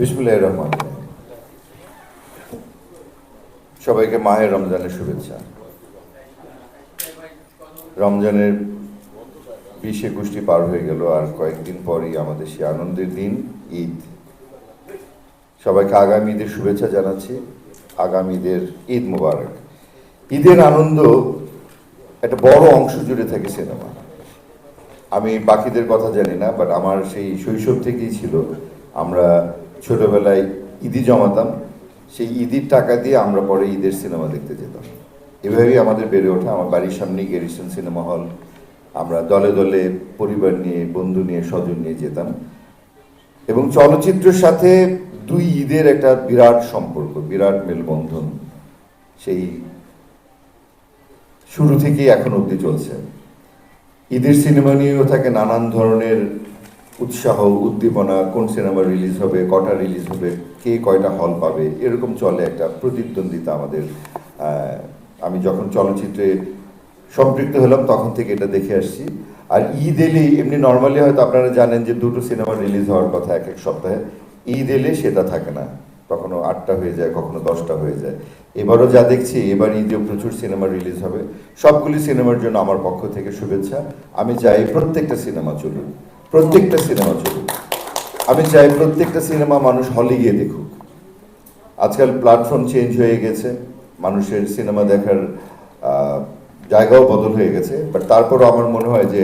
বিসমুল্লাহ রহমান সবাইকে মাহের রমজানের শুভেচ্ছা। রমজানের বিশ একুশটি পার হয়ে গেল আর কয়েকদিন পরই আমাদের সে আনন্দের দিন, ঈদ। সবাইকে আগামী ঈদের শুভেচ্ছা জানাচ্ছি। আগামী ঈদের ঈদ মুবারক। ঈদের আনন্দ একটা বড় অংশ জুড়ে থাকে সিনেমা। আমি বাকিদের কথা জানি না বাট আমার সেই শৈশব থেকেই ছিল, আমরা ছোটবেলায় ঈদি জমাতাম, সেই ঈদের টাকা দিয়ে আমরা পরে ঈদের সিনেমা দেখতে যেতাম। এভাবেই আমাদের বেড়ে ওঠা। আমার বাড়ির সামনেই গেরিসন সিনেমা হল। আমরা দলে দলে পরিবার নিয়ে, বন্ধু নিয়ে, স্বজন নিয়ে যেতাম। এবং চলচ্চিত্রের সাথে দুই ঈদের একটা বিরাট সম্পর্ক, বিরাট মেলবন্ধন। সেই শুরু থেকেই এখন অবধি চলছে। ঈদের সিনেমা নিয়েও থাকে নানান ধরনের উৎসাহ, উদ্দীপনা, কোন সিনেমা রিলিজ হবে, কটা রিলিজ হবে, কে কয়টা হল পাবে, এরকম চলে একটা প্রতিদ্বন্দ্বিতা আমাদের। আমি যখন চলচ্চিত্রে সম্পৃক্ত হলাম, তখন থেকে এটা দেখে আসছি। আর ঈদ এলেই এমনি নর্মালি হয়তো আপনারা জানেন যে দুটো সিনেমা রিলিজ হওয়ার কথা এক এক সপ্তাহে। ঈদ এলে সেটা থাকে না। কখনো আটটা হয়ে যায়, কখনো দশটা হয়ে যায়। এবারও যা দেখছি, এবার ঈদে প্রচুর সিনেমা রিলিজ হবে। সবগুলি সিনেমার জন্য আমার পক্ষ থেকে শুভেচ্ছা। আমি চাই প্রত্যেকটা সিনেমা চলুক। প্রত্যেকটা সিনেমা চলুক আমি চাই প্রত্যেকটা সিনেমা মানুষ হলে গিয়ে দেখুক। আজকাল প্ল্যাটফর্ম চেঞ্জ হয়ে গেছে, মানুষের সিনেমা দেখার জায়গাও বদল হয়ে গেছে। বাট তারপরও আমার মনে হয় যে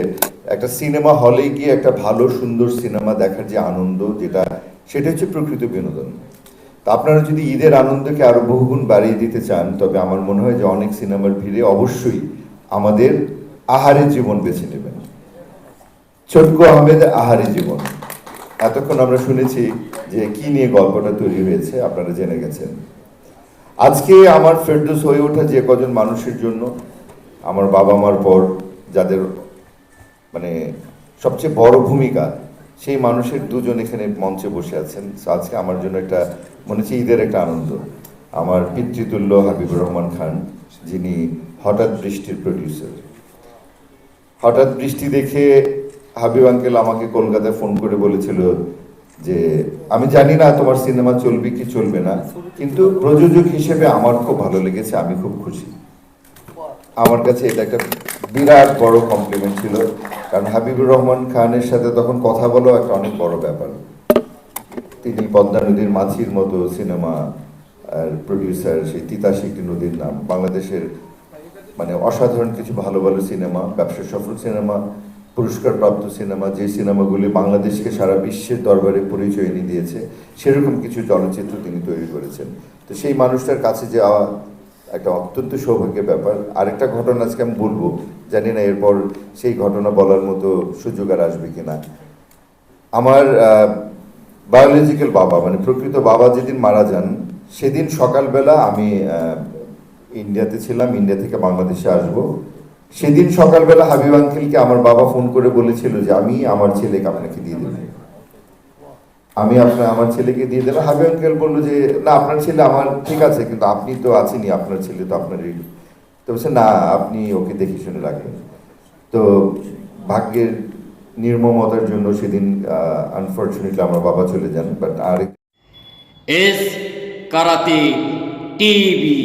একটা সিনেমা হলে গিয়ে একটা ভালো, সুন্দর সিনেমা দেখার যে আনন্দ যেটা, সেটা হচ্ছে প্রকৃত বিনোদন। তা আপনারা যদি ঈদের আনন্দকে আরও বহুগুণ বাড়িয়ে দিতে চান, তবে আমার মনে হয় যে অনেক সিনেমার ভিড়ে অবশ্যই আমাদের আহারের জীবন বেছে নেবেন। ছোটকু আহমেদ আহারি জীবন। এতক্ষণ আমরা শুনেছি যে কি নিয়ে গল্পটা তৈরি হয়েছে, আপনারা জেনে গেছেন। আজকে আমার ফেরদোস হয়ে ওঠা যে কজন মানুষের জন্য আমার বাবা মার পর যাদের মানে সবচেয়ে বড় ভূমিকা, সেই মানুষের দুজন এখানে মঞ্চে বসে আছেন। আজকে আমার জন্য একটা, মনে হচ্ছে ঈদের একটা আনন্দ। আমার পিতৃতুল্য হাবিবুর রহমান খান, যিনি হঠাৎ বৃষ্টির প্রডিউসার হঠাৎ বৃষ্টি দেখে হাবিব আঙ্কেল আমাকে কলকাতায় ফোন করে বলেছিল যে, আমি জানি না তোমার সিনেমা চলবে কি চলবে না, কিন্তু প্রযোজক হিসেবে আমার খুব ভালো লেগেছে, আমি খুব খুশি। আমার কাছে এটা একটা বিরাট বড় কমপ্লিমেন্ট ছিল, কারণ হাবিবুর রহমান খানের সাথে তখন কথা বলাও একটা অনেক বড় ব্যাপার। তিনি পদ্মা নদীর মাছির মতো সিনেমা আর প্রডিউসার সেই তিতাস একটি নদীর নাম, বাংলাদেশের মানে অসাধারণ কিছু ভালো ভালো সিনেমা ব্যবসা সফল সিনেমা পুরস্কারপ্রাপ্ত সিনেমা, যে সিনেমাগুলি বাংলাদেশকে সারা বিশ্বের দরবারে পরিচয় এনে দিয়েছে, সেরকম কিছু চলচ্চিত্র তিনি তৈরি করেছেন। তো সেই মানুষটার কাছে যাওয়া একটা অত্যন্ত সৌভাগ্যের ব্যাপার। আরেকটা ঘটনা আজকে আমি বলব, জানি না এরপর সেই ঘটনা বলার মতো সুযোগ আর আসবে কিনা। আমার বায়োলজিক্যাল বাবা মানে প্রকৃত বাবা যেদিন মারা যান, সেদিন সকালবেলা আমি ইন্ডিয়াতে ছিলাম, ইন্ডিয়া থেকে বাংলাদেশে আসব। সেদিন সকালবেলা হাবিব আঙ্কেলকে আমার বাবা ফোন করে বলেছিল যে আমি আমার ছেলেকে আপনাকে দিয়ে দেবো। আমি আপনার, আমার ছেলেকে দিয়ে দিলাম। হাবিব আঙ্কেল বলল যে, না, আপনার ছেলে আমার, ঠিক আছে, কিন্তু আপনি তো আছেনই, আপনার ছেলে তো আপনারই তো বলছে, না, আপনি ওকে দেখে শুনে রাখবেন। তো ভাগ্যের নির্মমতার জন্য সেদিন আনফর্চুনেটলি আমার বাবা চলে যান but R S karate TV.